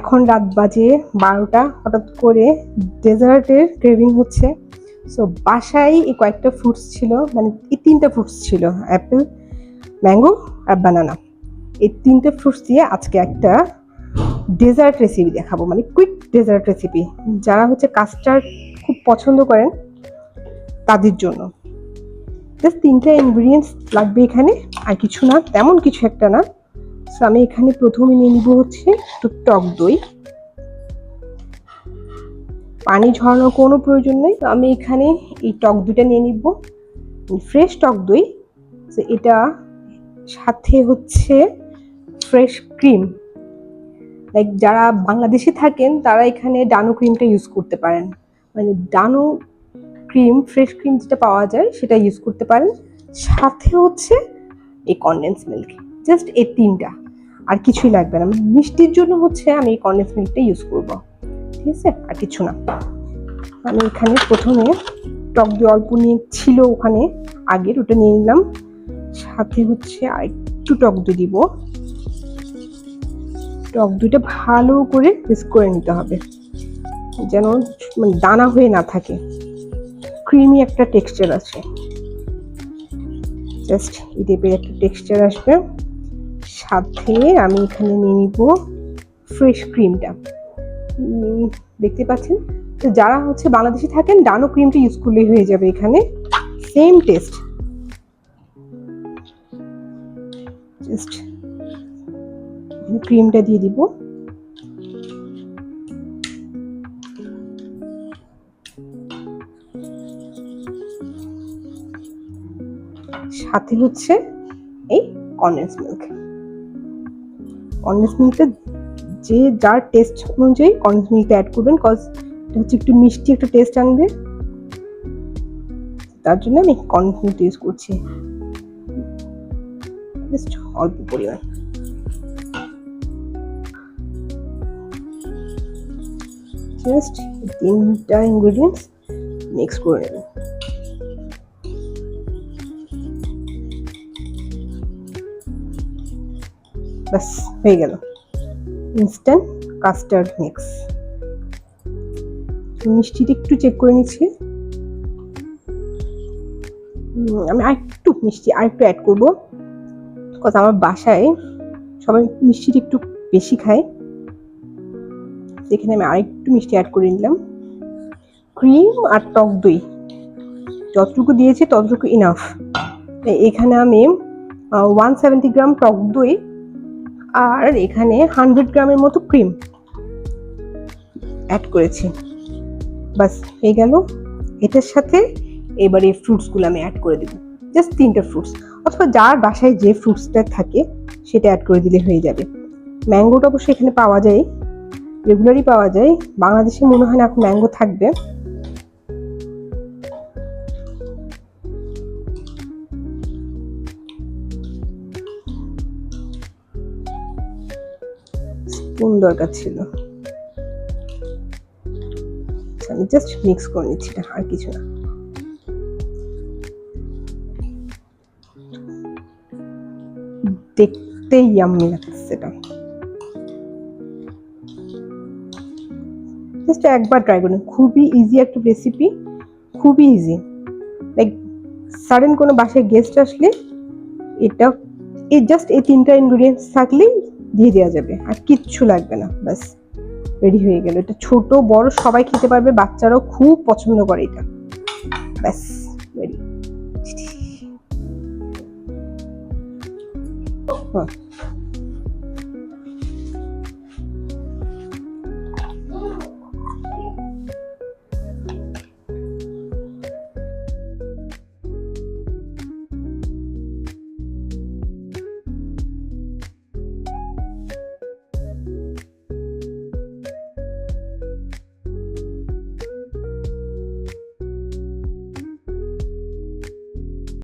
এখন রাত বাজে বারোটা, হঠাৎ করে ডেজার্টের ক্রেভিং হচ্ছে। সো বাসায় এই কয়েকটা ফ্রুটস ছিল মানে এই তিনটা ফ্রুটস ছিল অ্যাপেল ম্যাঙ্গো আর বানানা এই তিনটে ফ্রুটস দিয়ে আজকে একটা ডেজার্ট রেসিপি দেখাবো মানে কুইক ডেজার্ট রেসিপি যারা হচ্ছে কাস্টার্ড খুব পছন্দ করেন, তাদের জন্য। জাস্ট তিনটা ইনগ্রিডিয়েন্টস লাগবে এখানে, আর কিছু না, তেমন কিছু একটা না। সো আমি এখানে প্রথমে নিয়ে নিব হচ্ছে একটু টক দই। পানি ঝরানোর কোনো প্রয়োজন নেই। তো আমি এখানে এই টক দইটা নিয়ে নিব। ফ্রেশ টক দই। তো এটা সাথে হচ্ছে ফ্রেশ ক্রিম লাইক যারা বাংলাদেশে থাকেন, তারা এখানে ডানো ক্রিমটা ইউজ করতে পারেন। মানে ডানো ক্রিম ফ্রেশ ক্রিম যেটা পাওয়া যায়, সেটা ইউজ করতে পারেন। সাথে হচ্ছে এই কন্ডেন্স মিল্ক জাস্ট এই তিনটা। আর কিছুই লাগবে না। মিষ্টির জন্য হচ্ছে আমি এই কনডেন্স মিল্কটা ইউজ করব। ঠিক আছে? আর কিছু না। আমি এখানে প্রথমে টক দই অল্প নিয়ে ছিল ওখানে, আগের ওটা নিয়ে নিলাম। সাথে হচ্ছে আর একটু টক দই দিব। টক দইটা ভালো করে মিক্স করে নিতে হবে। যেন মানে দানা হয়ে না থাকে। ক্রিমি একটা টেক্সচার আছে। জাস্ট এই টাইপের একটা টেক্সচার আসবে। সাথে আমি এখানে নিয়ে নিব ফ্রেশ ক্রিমটা দেখতে পাচ্ছেন? তো যারা হচ্ছে বাংলাদেশে থাকেন, ডানো ক্রিমটা ইউজ করলেই হয়ে যাবে এখানে। সেম টেস্ট জাস্ট ক্রিমটা দিয়ে দিব। সাথে হচ্ছে এই কনডেন্স মিল্ক কনডেন্স মিল্কটা যে যার টেস্ট অনুযায়ী কনডেন্স মিল্কটা অ্যাড করবেন কজ এটা হচ্ছে একটু মিষ্টি একটা টেস্ট আনবে। তার জন্য আমি কনডেন্স মিল্ক ইউজ করছি। জাস্ট অল্প পরিমাণ। জাস্ট তিনটা ইনগ্রিডিয়েন্টস মিক্স করে নেবেন। ব্যাস, হয়ে গেল। ইনস্ট্যান্ট কাস্টার্ড মিক্স মিষ্টিটা একটু চেক করে নিচ্ছি। আমি আরেকটু মিষ্টি, আরেকটু অ্যাড করব। কজ আমার বাসায় সবাই মিষ্টিটা একটু বেশি খায়। এখানে আমি আরেকটু মিষ্টি অ্যাড করে নিলাম। ক্রিম আর টক দই। যতটুকু দিয়েছি ততটুকু ইনাফ এখানে আমি ওয়ান সেভেন্টি গ্রাম টক দই আর এখানে হান্ড্রেড গ্রামের মতো ক্রিম অ্যাড করেছি। বাস, হয়ে গেল। এটার সাথে এবারে ফ্রুটসগুলো আমি অ্যাড করে দেবো। জাস্ট তিনটা ফ্রুটস অথবা যার বাসায় যে ফ্রুটসটা থাকে, সেটা অ্যাড করে দিলে হয়ে যাবে। ম্যাঙ্গোটা অবশ্যই এখানে পাওয়া যায়। রেগুলারই পাওয়া যায়। বাংলাদেশে মনে হয় না এখন ম্যাঙ্গো থাকবে। স্পুন দরকার ছিল? আচ্ছা, আমি জাস্ট মিক্স করে নিচ্ছি এটা আর কিছু না। দেখতে ইয়াম্মি লাগছে এটা। জাস্ট একবার ট্রাই করুন খুবই ইজি একটা রেসিপি খুবই ইজি লাইক সাডেন কোনো বাসায় গেস্ট আসলে এটা এই জাস্ট এই তিনটা ইনগ্রিডিয়েন্টস থাকলেই দিয়ে দেওয়া যাবে। আর কিচ্ছু লাগবে না, ব্যাস। রেডি হয়ে গেল। এটা ছোট, বড়, সবাই খেতে পারবে, বাচ্চারাও খুব পছন্দ করে এটা। ব্যাস, রেডি।